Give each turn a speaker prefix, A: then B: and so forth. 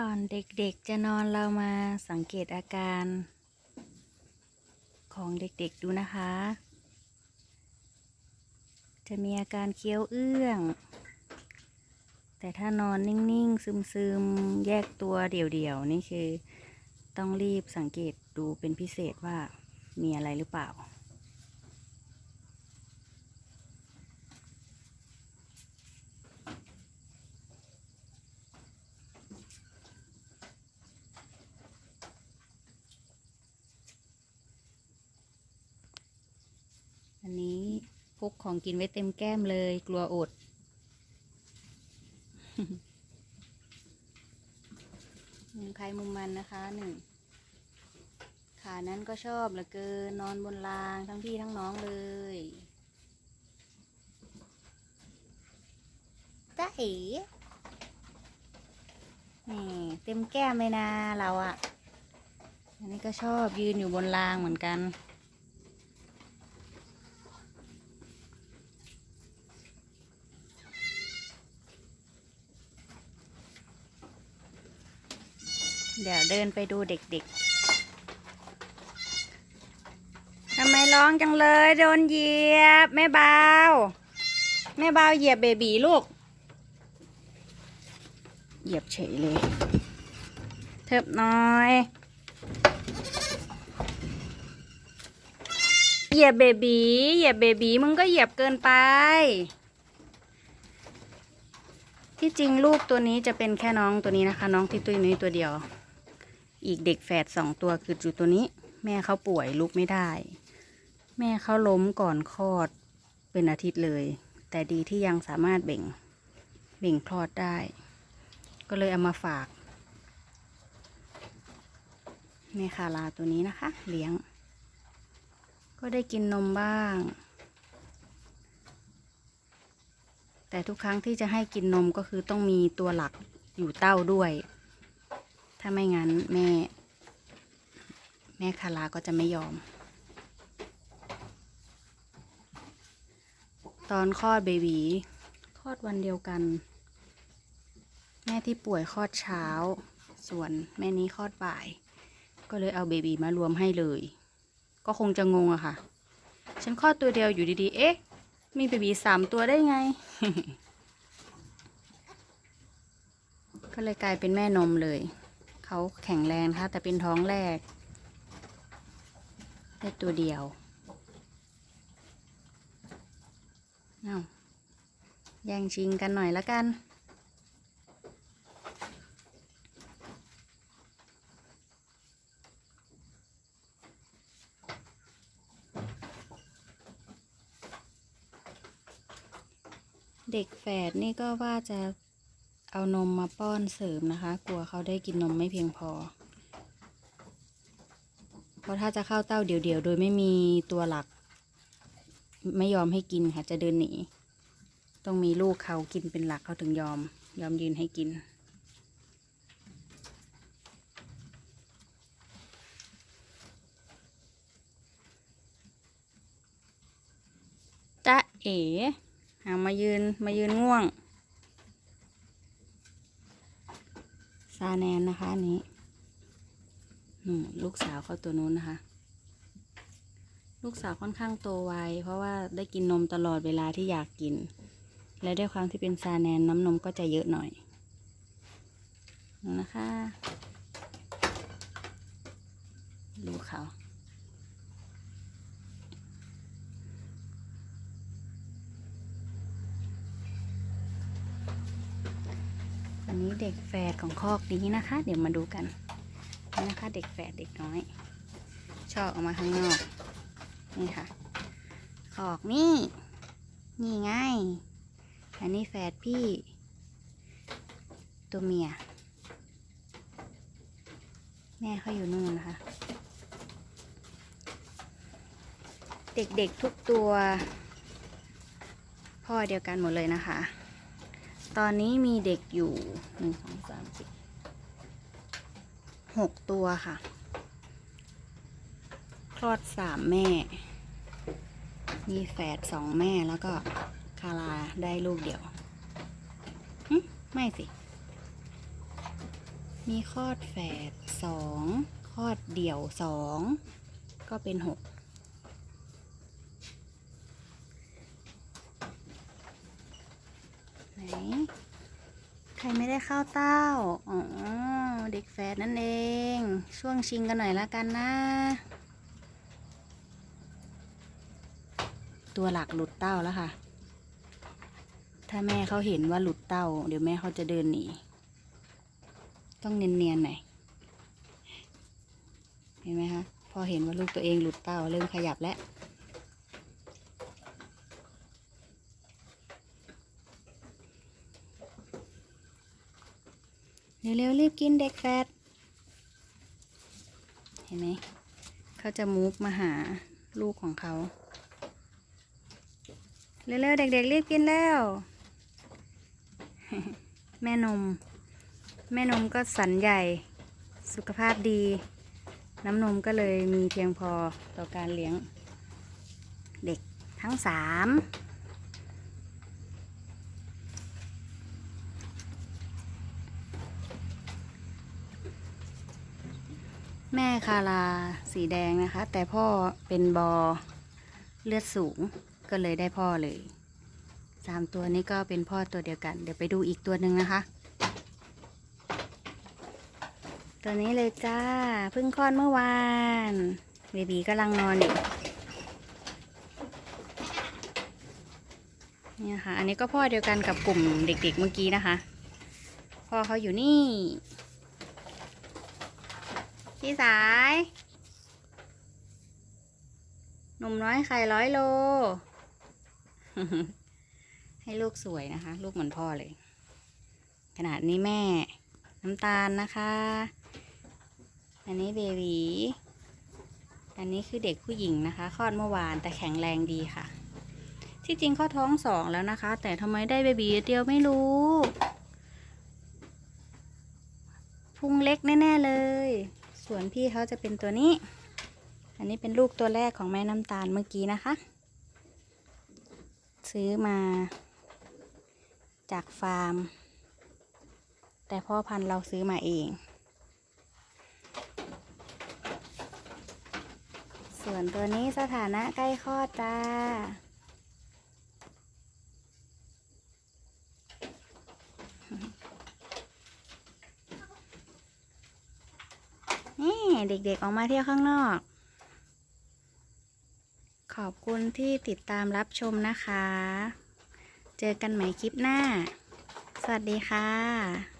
A: ก่อนเด็กๆจะนอนเรามาสังเกตอาการ ของเด็กๆดูนะคะ จะมีอาการเคี้ยวเอื้อง แต่ถ้านอนนิ่งๆ ซึมๆ แยกตัวเดี่ยวๆ นี่คือ ต้องรีบสังเกตดูเป็นพิเศษว่ามีอะไรหรือเปล่า อันนี้พก ของกินไว้เต็มแก้มเลย กลัวอด มุมใครมุมมันนะคะหนึ่งขานั้นก็ชอบเหลือเกินนอนบนรางทั้งพี่ทั้งน้องเลยจ้าเอ๋นี่เต็มแก้มเลยนะเราอะ่ะ อันนี้ก็ชอบยืนอยู่บนรางเหมือนกัน เดี๋ยวเดินไปดูเด็กๆทำไมร้องจังเลยโดนเหยียบแม่เบาแม่เบาเหยียบเบบีลูก เหยียบเฉยเลย เทิบน้อย เหยียบเบบีเหยียบเบบีมึงก็เหยียบเกินไปที่จริงลูกตัวนี้จะเป็นแค่น้องตัวนี้นะคะ น้องที่ตุ้ยนุ้ยตัวเดียว อีกเด็กแฝดสองตัวคืออยู่ตัวนี้ แม่เขาป่วยลุกไม่ได้ แม่เขาล้มก่อนคลอดเป็นอาทิตย์เลย แต่ดีที่ยังสามารถเบ่งเบ่งคลอดได้ ก็เลยเอามาฝากแม่คาราตัวนี้นะคะ เลี้ยง ก็ได้กินนมบ้าง แต่ทุกครั้งที่จะให้กินนมก็คือต้องมีตัวหลักอยู่เต้าด้วย ถ้าไม่งั้นแม่ แม่คาราก็จะไม่ยอม ตอนคลอดเบบีคลอดวันเดียวกัน แม่ที่ป่วยคลอดเช้า ส่วนแม่นี้คลอดบ่าย ก็เลยเอาเบบีมารวมให้เลย ก็คงจะงงอะค่ะ ฉันคลอดตัวเดียวอยู่ดีๆ เอ๊ะ มีเบบีสามตัวได้ไงก็เลยกลายเป็นแม่นมเลย เขาแข็งแรงนะคะแต่เป็นท้องแรก ได้ตัวเดียวเอาแย่งชิงกันหน่อยละกัน เด็กแฝดนี่ก็ว่าจะ เอานมมาป้อนเสริมนะคะ กลัวเขาได้กินนมไม่เพียงพอ เพราะถ้าจะเข้าเต้าเดี่ยวๆ โดยไม่มีตัวหลัก ไม่ยอมให้กินค่ะ จะเดินหนี ต้องมีลูกเขากินเป็นหลักเขาถึงยอม ยอมยืนให้กินจ๊ะเอ๋เอามายืนมายืนง่วง ซา แนนนะคะอันนี้นู่ลูกสาวเขาตัวนู้นนะคะ ลูกสาวค่อนข้างโตไวเพราะว่าได้กินนมตลอดเวลาที่อยากกิน และด้วยความที่เป็นซาแนนน้ำนมก็จะเยอะหน่อยนู่นนะคะ ลูกเขา อันนี้ เด็กแฝดของคอกนี้นะคะ เดี๋ยวมาดูกันนี่นะคะ เด็กแฝดเด็กน้อยชอบออกมาข้างนอก นี่ค่ะคอกนี่ นี่ไง อันนี้แฝดพี่ ตัวเมีย แม่เขาอยู่นู่นนะคะ เด็กๆทุกตัว พ่อเดียวกันหมดเลยนะคะ ตอนนี้มีเด็กอยู่หนึ่งสองสามสี่หกตัวค่ะ คลอดสามแม่ มีแฝดสองแม่แล้วก็คาราได้ลูกเดียวไม่สิ มีคลอดแฝดสองคลอดเดี่ยวสองก็เป็นหก ไหน ใครไม่ได้เข้าเต้า อ๋อ เด็กแฝดนั่นเอง ช่วงชิงกันหน่อยละกันนะ ตัวหลักหลุดเต้าแล้วค่ะ ถ้าแม่เขาเห็นว่าหลุดเต้า เดี๋ยวแม่เขาจะเดินหนี ต้องเนียนๆหน่อย เห็นไหมคะ พอเห็นว่าลูกตัวเองหลุดเต้าเริ่มขยับแล้ว เร็วๆรีบกินเด็กแฟดเห็นไหมเขาจะมูฟมาหาลูกของเขา เร็วๆเด็กๆรีบกินแล้ว แม่นม แม่นมก็สันใหญ่ สุขภาพดี น้ำนมก็เลยมีเพียงพอต่อการเลี้ยง เด็กทั้งสาม แม่คาราสีแดงนะคะ แต่พ่อเป็นบอเลือดสูงก็เลยได้พ่อเลยสามตัวนี้ก็เป็นพ่อตัวเดียวกัน เดี๋ยวไปดูอีกตัวหนึ่งนะคะ ตัวนี้เลยจ้าเพิ่งคลอดเมื่อวานเบบีกำลังนอนอยู่เนี่ยค่ะ อันนี้ก็พ่อเดียวกันกับกลุ่มเด็ก ๆ เมื่อกี้นะคะ พ่อเขาอยู่นี่ พี่สาย หนุ่มน้อยไข่ร้อยโล ให้ลูกสวยนะคะ ลูกเหมือนพ่อเลย ขนาดนี้แม่ น้ำตาลนะคะ อันนี้เบบีอันนี้คือเด็กผู้หญิงนะคะคลอดเมื่อวานแต่แข็งแรงดีค่ะ ที่จริงเขาท้องสองแล้วนะคะ แต่ทำไมได้เบบีเดียวไม่รู้พุงเล็กแน่ๆเส่วนพี่เขาจะเป็นตัวนี้ อันนี้เป็นลูกตัวแรกของแม่น้ำตาลเมื่อกี้นะคะ ซื้อมาจากฟาร์ม แต่พ่อพันธุ์เราซื้อมาเอง ส่วนตัวนี้สถานะใกล้คลอดจ้า นี่ เด็กๆออกมาเที่ยวข้างนอก ขอบคุณที่ติดตามรับชมนะคะ เจอกันใหม่คลิปหน้า สวัสดีค่ะ